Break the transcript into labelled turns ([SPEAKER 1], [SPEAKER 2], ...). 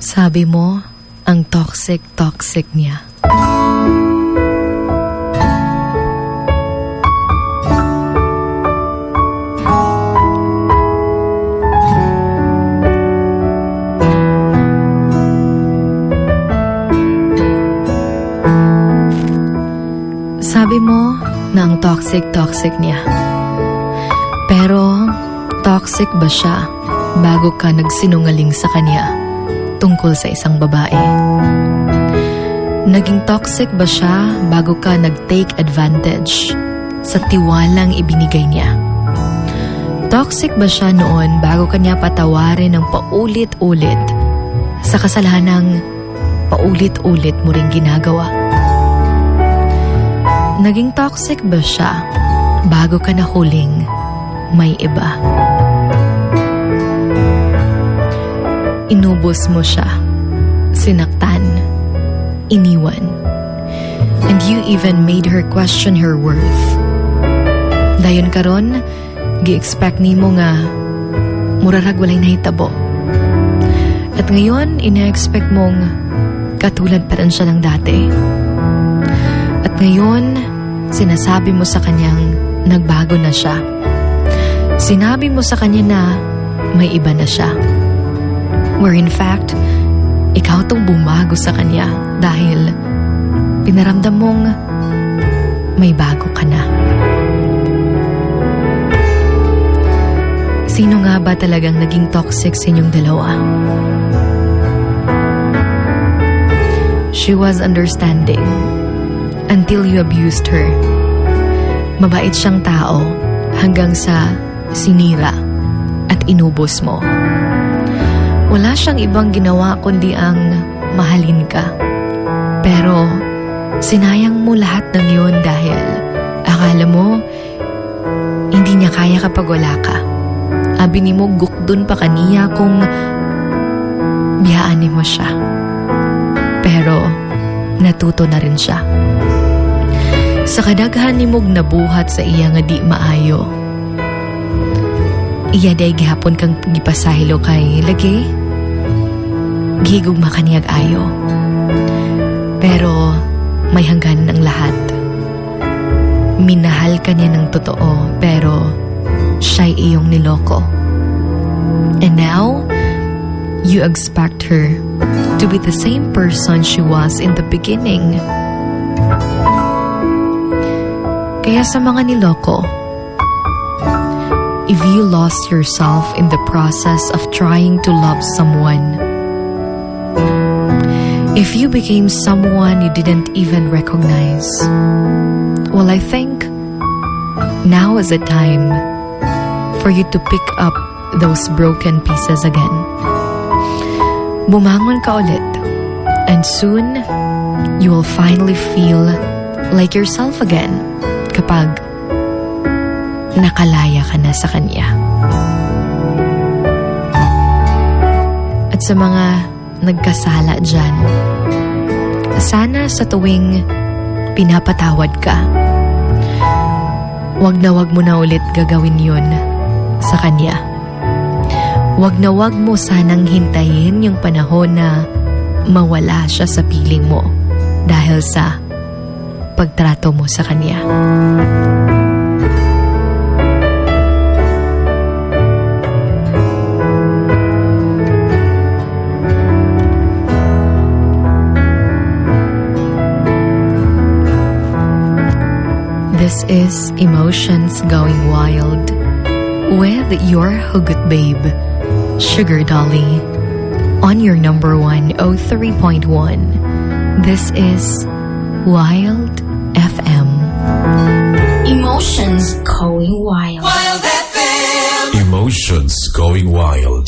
[SPEAKER 1] Sabi mo, ang toxic-toxic niya. Sabi mo na ang toxic-toxic niya. Pero, toxic ba siya bago ka nagsinungaling sa kanya tungkol sa isang babae? Naging toxic ba siya bago ka nag-take advantage sa tiwalang ibinigay niya? Toxic ba siya noon bago kanya patawarin ng paulit-ulit sa kasalanang paulit-ulit mo ring ginagawa? Naging toxic ba siya bago ka nahuling may iba? Inubos mo siya, sinaktan, iniwan, and you even made her question her worth. Dayon karon, gi-expect nimo nga murarag walay nahitabo. At ngayon, ina-expect mong katulad pa rin siya ng dati. At ngayon, sinasabi mo sa kanyang nagbago na siya. Sinabi mo sa kanya na may iba na siya. Where in fact, ikaw tong bumago sa kanya dahil pinaramdam mong may bago ka na. Sino nga ba talagang naging toxic sa inyong dalawa? She was understanding until you abused her. Mabait siyang tao hanggang sa sinira at inubos mo. Wala siyang ibang ginawa kundi ang mahalin ka. Pero sinayang mo lahat ng yun dahil akala mo hindi niya kaya kapag wala ka. Abi ni mo gukdun pa kaniya kung biyaan mo siya. Pero natuto na rin siya. Sa kadaghan ni mog nabuhat sa iya nga di maayo. Iya day gihapon kang gipasahilo kay lagi. Gihigog makaniyag ayo. Pero may hangganan ang lahat. Minahal ka niya ng totoo pero siya'y iyong niloko. And now, you expect her to be the same person she was in the beginning. Kaya sa mga niloko, if you lost yourself in the process of trying to love someone, if you became someone you didn't even recognize, well, I think now is the time for you to pick up those broken pieces again. Bumangon ka ulit, and soon you will finally feel like yourself again kapag nakalaya ka na sa kanya. At sa mga nagkasala dyan, sana sa tuwing pinapatawad ka, wag na wag mo na ulit gagawin yun sa kanya. Wag na wag mo sanang hintayin yung panahon na mawala siya sa piling mo dahil sa pagtrato mo sa kanya. This is Emotions Going Wild with your Hugot Babe, Sugar Dolly, on your number 103.1. This is Wild FM. Emotions Going Wild. Wild FM.
[SPEAKER 2] Emotions Going Wild.